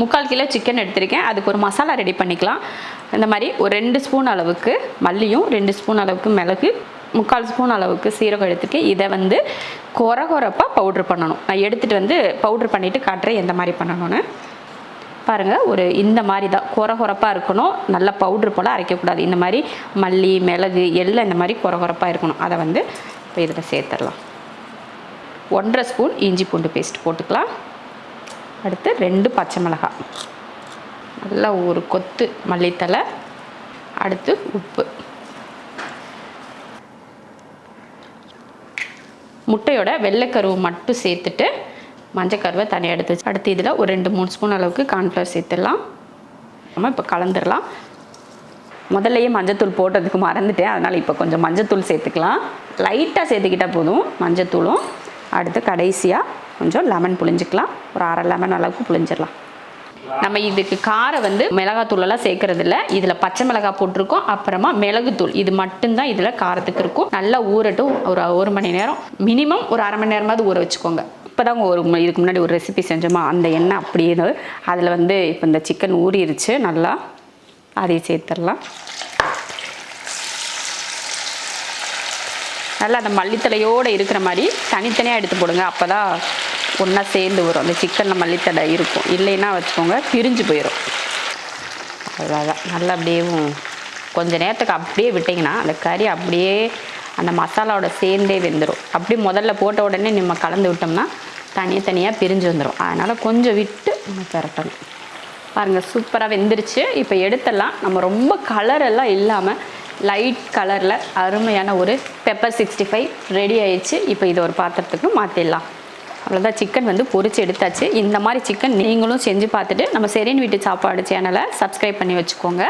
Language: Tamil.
முக்கால் கிலோ சிக்கன் எடுத்திருக்கேன். அதுக்கு ஒரு மசாலா ரெடி பண்ணிக்கலாம். இந்த மாதிரி ஒரு ரெண்டு ஸ்பூன் அளவுக்கு மல்லியும் ரெண்டு ஸ்பூன் அளவுக்கு மிளகு முக்கால் ஸ்பூன் அளவுக்கு சீரகம் எடுத்துருக்கேன் இதை வந்து கொர கொரப்பாக பவுட்ரு பண்ணணும். நான் எடுத்துகிட்டு வந்து பவுட்ரு பண்ணிவிட்டு காட்டுறேன் எந்த மாதிரி பண்ணணும்னு. பாருங்கள் ஒரு இந்த மாதிரி தான். குற குறப்பாக இருக்கணும். நல்லா பவுட்ரு போல் அரைக்கக்கூடாது. இந்த மாதிரி மல்லி மிளகு எல்லாம் இந்த மாதிரி குற குறப்பாக இருக்கணும். அதை வந்து இப்போ இதில் சேர்த்துடலாம். ஒன்றரை ஸ்பூன் இஞ்சி பூண்டு பேஸ்ட் போட்டுக்கலாம். அடுத்து ரெண்டு பச்சை மிளகா. நல்லா ஒரு கொத்து மல்லித்தலை அடுத்து உப்பு. முட்டையோட வெள்ளைக்கருவு மட்டும் சேர்த்துட்டு மஞ்சக்கருவை தனியாக எடுத்து வச்சு அடுத்து இதில் ஒரு ரெண்டு மூணு ஸ்பூன் அளவுக்கு கார்ன்ஃப்ளவர் சேர்த்துடலாம். நம்ம இப்போ கலந்துடலாம். முதல்லையே மஞ்சத்தூள் போட்டதுக்கு மறந்துட்டேன். அதனால் இப்போ கொஞ்சம் மஞ்சத்தூள் சேர்த்துக்கலாம். லைட்டாக சேர்த்துக்கிட்டால் போதும் மஞ்சத்தூளும் அடுத்து கடைசியாக கொஞ்சம் லெமன் புளிஞ்சிக்கலாம் ஒரு அரை லெமன் அளவுக்கு புளிஞ்சிடலாம் நம்ம இதுக்கு காரம் வந்து மிளகாத்தூளெல்லாம் சேர்க்கறது இல்லை இதில் பச்சை மிளகாய் போட்டிருக்கோம். அப்புறமா மிளகுத்தூள் இது மட்டும்தான் இதில் காரத்துக்கு இருக்கும். நல்லா ஊறட்டும். ஒரு ஒரு மணி நேரம். மினிமம் ஒரு அரை மணி நேரமாவது ஊற வச்சுக்கோங்க. இப்போ தான் ஒரு இதுக்கு முன்னாடி ஒரு ரெசிபி செஞ்சோமா? அந்த எண்ணெய் அப்படியே அதில் வந்து இப்போ இந்த சிக்கன் ஊறிடுச்சு நல்லா அதையும் சேர்த்துடலாம். நல்லா அந்த மல்லித்தலையோடு இருக்கிற மாதிரி தனித்தனியாக எடுத்து போடுங்க. அப்போ தான் ஒன்றா சேர்ந்து வரும். அந்த சிக்கனில் மல்லித்தலை இருக்கும். இல்லைன்னா வச்சுக்கோங்க பிரிஞ்சு போயிடும் அவ்வளோதான் நல்லா அப்படியே கொஞ்சம் நேரத்துக்கு அப்படியே விட்டிங்கன்னா அந்த கறி அப்படியே அந்த மசாலாவோட சேர்ந்தே வெந்துடும் அப்படியே முதல்ல போட்ட உடனே நம்ம கலந்து விட்டோம்னா தனியாக பிரிஞ்சு வந்துடும் அதனால் கொஞ்சம் விட்டு நம்ம திரட்டணும் பாருங்கள் சூப்பராக வெந்துருச்சு. இப்போ எடுத்துடலாம். நம்ம ரொம்ப கலரெல்லாம் இல்லாமல் லைட் கலரில் அருமையான ஒரு பெப்பர் சிக்ஸ்டி ஃபைவ் ரெடி ஆயிடுச்சு. இப்போ இதை ஒரு பாத்திரத்துக்கு மாற்றிடலாம் அவ்வளோதான் சிக்கன் வந்து பொறிச்சு எடுத்தாச்சு. இந்த மாதிரி சிக்கன் நீங்களும் செஞ்சு பார்த்துட்டு நம்ம செரின் வீட்டு சாப்பாடு சேனலை சப்ஸ்கிரைப் பண்ணி வச்சுக்கோங்க.